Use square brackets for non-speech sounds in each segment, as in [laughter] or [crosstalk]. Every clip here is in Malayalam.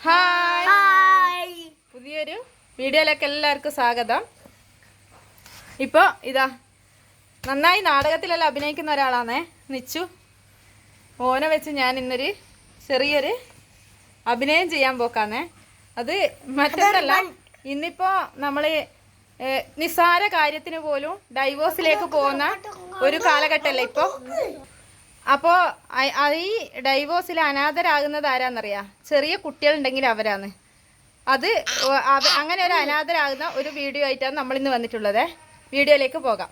ഹായ് ഹായ് പുതിയൊരു വീഡിയോയിലേക്ക് എല്ലാവർക്കും സ്വാഗതം. ഇപ്പോൾ ഇതാ നന്നായി നാടകത്തിലെല്ലാം അഭിനയിക്കുന്ന ഒരാളാണേ നിച്ചു. ഓനെ വെച്ച് ഞാൻ ഇന്നൊരു ചെറിയൊരു അഭിനയം ചെയ്യാൻ പോക്കാന്നേ അത് മറ്റൊന്നല്ല ഇന്നിപ്പോൾ നമ്മൾ നിസ്സാര കാര്യത്തിന് പോലും ഡൈവോഴ്സിലേക്ക് പോകുന്ന ഒരു കാലഘട്ടമല്ലേ ഇപ്പോൾ അപ്പോൾ ഈ ഡൈവോഴ്സിൽ അനാഥരാകുന്നത് ആരാന്നറിയാ ചെറിയ കുട്ടികളുണ്ടെങ്കിൽ അവരാണ് അത് അങ്ങനെ ഒരു അനാഥരാകുന്ന ഒരു വീഡിയോ ആയിട്ടാണ് നമ്മൾ ഇന്ന് വന്നിട്ടുള്ളത്. വീഡിയോയിലേക്ക് പോകാം.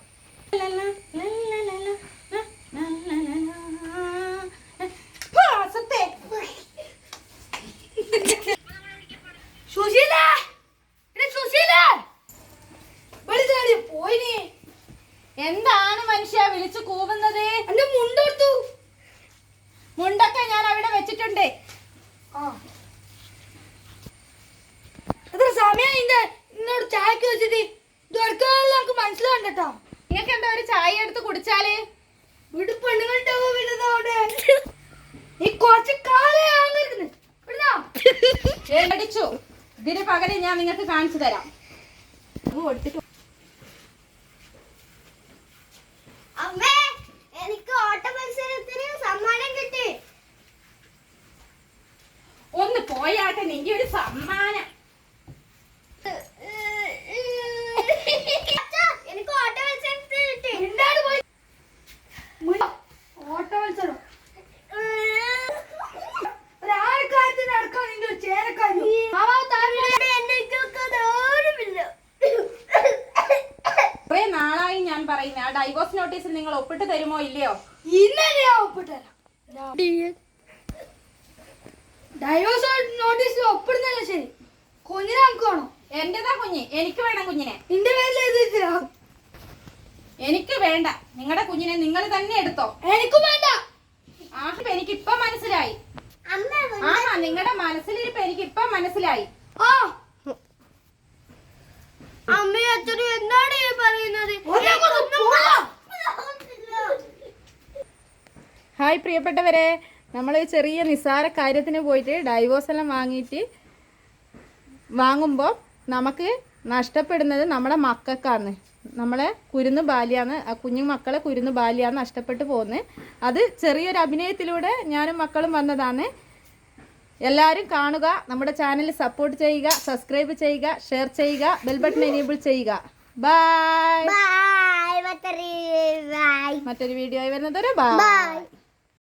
സുശീല! സുശീല! പോയിനി? എന്താണ് മനുഷ്യ വിളിച്ചു കൂവുന്നത്? എന്റെ ചായക്ക് വെച്ചിട്ട് ഇതൊരുക്കാലും നമുക്ക് മനസ്സിലാവണ്ടോ നിങ്ങൾക്ക് എന്താ ഒരു ചായ എടുത്ത് കുടിച്ചാൽ? വീട് പെണ്ണുങ്ങളുടെ ഈ കുറച്ച് കാലേ ആങ്ങരുത് [laughs] അടിച്ചു. ഇതിന് പകരം ഞാൻ നിങ്ങൾക്ക് കാണിച്ചു തരാം. അമ്മേ എനിക്ക് ഓട്ട മത്സരത്തിന് സമ്മാനം കിട്ടി. ഒന്ന് പോയാട്ടെ നിന്റെ ഒരു സമ്മാനം എനിക്ക് ഓട്ട മത്സരത്തിന് കിട്ടി എന്താണ് പോയി ഓട്ട മത്സരം ഒരാൾക്കാരത്തിന് നടക്കാൻ നിന്റെ ഒരു ചേരക്കാരി കുറെ നാളായി ഞാൻ പറയുന്നത് ആ ഡൈവോഴ്സ് നോട്ടീസിൽ നിങ്ങൾ ഒപ്പിട്ട് തരുമോ ഇല്ലയോ? ഇന്നലെ ഞാൻ ഡൈവേഴ്സ് നോട്ടീസിൽ ഒപ്പിടുന്നല്ല ശരി. കുഞ്ഞിനെ നമുക്ക് വേണോ? എന്റേതാ കുഞ്ഞ്? എനിക്ക് വേണം കുഞ്ഞിനെ. നിന്റെ പേരിൽ എഴുതിച്ചില്ല എനിക്ക് വേണ്ട. നിങ്ങളുടെ കുഞ്ഞിനെ നിങ്ങൾ തന്നെ എടുത്തോ. എനിക്ക് വേണ്ട. ആഹ് എനിക്ക് ഇപ്പൊ മനസ്സിലായി ആഹാ നിങ്ങളുടെ മനസ്സിലിരിപ്പ് എനിക്ക് ഇപ്പൊ മനസ്സിലായി. ആ അമ്മ അച്ഛനും എന്താണ് ഈ പറയുന്നത് ഹായ് പ്രിയപ്പെട്ടവരെ. നമ്മൾ ചെറിയ നിസ്സാര കാര്യത്തിന് പോയിട്ട് ഡൈവോഴ്സ് എല്ലാം വാങ്ങിയിട്ട് വാങ്ങുമ്പോൾ നമുക്ക് നഷ്ടപ്പെടുന്നത് നമ്മുടെ മക്കൾക്കാണ്. നമ്മളെ കുരുന്ന് ബാല്യാന്ന് ആ കുഞ്ഞു മക്കളെ കുരുന്ന് ബാല്യാന്ന് നഷ്ടപ്പെട്ട് പോകുന്നത്. അത് ചെറിയൊരു അഭിനയത്തിലൂടെ ഞാനും മക്കളും വന്നതാണ്. എല്ലാവരും കാണുക നമ്മുടെ ചാനൽ സപ്പോർട്ട് ചെയ്യുക സബ്സ്ക്രൈബ് ചെയ്യുക ഷെയർ ചെയ്യുക ബെൽ ബട്ടൺ എനേബിൾ ചെയ്യുക. ബൈ ബൈ ബൈ മറ്റൊരു വീഡിയോ വരുന്നത് ഒരു ബൈ